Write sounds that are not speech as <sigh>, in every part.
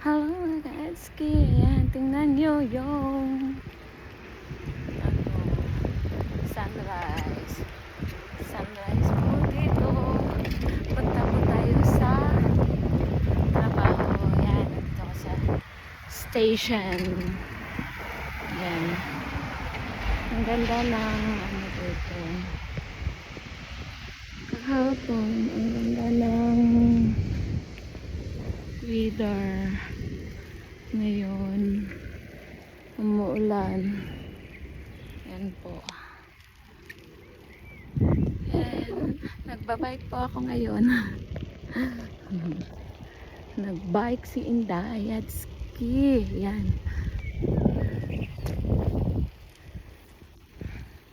Hello mga ka-Edski. Ayan, tingnan nyo yung ano, sunrise. Sunrise po dito. Punta po tayo sa trabaho. Ayan, dito ako sa station. Ayan. Ang ganda ng ano dito. Kahapon, ang ganda ng weather ngayon umuulan. Yan po. Yan nagbabike po ako ngayon. <laughs> Nagbike si Inday at ski. Yan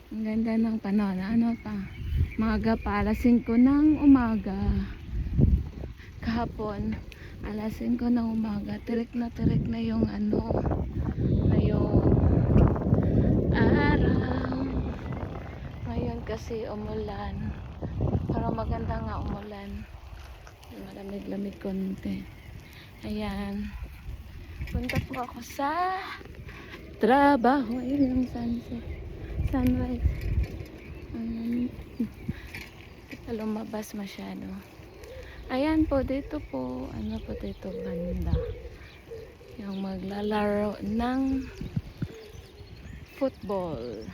ang ganda ng panahon. Ano pa? Maga pa alas 5 ng umaga. Kahapon alas 5 ng umaga tirik na tirik na yung ano na yung araw. Ngayon kasi umulan. Pero maganda nga umulan. Malamig-lamig konti. Ayan. Punta po ako sa trabaho. Ayun yung sunset. Sunrise. Um, lumabas masyado Ayan po, dito po, ano po dito, banda. Yung maglalaro ng football.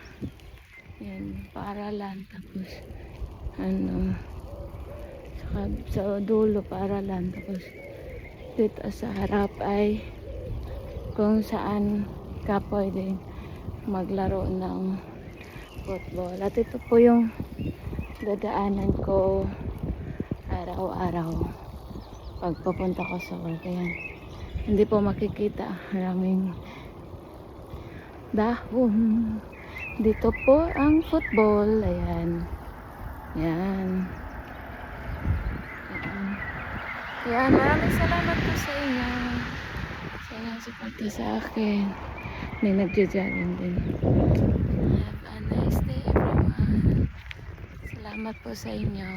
Yan, paaralan. Tapos, ano, saka sa dulo, paaralan. Tapos, dito sa harap ay kung saan ka pwedeng maglaro ng football. At ito po yung dadaanan ko araw-araw pag papunta ko sa work. Ayan. Hindi po makikita maraming dahon. Dito po ang football. Ayan. Yan ayan. Ayan maraming salamat po sa inyo. Sa inyong suporta sa akin. May nagja-jogging din. Have a nice day everyone. Salamat po sa inyo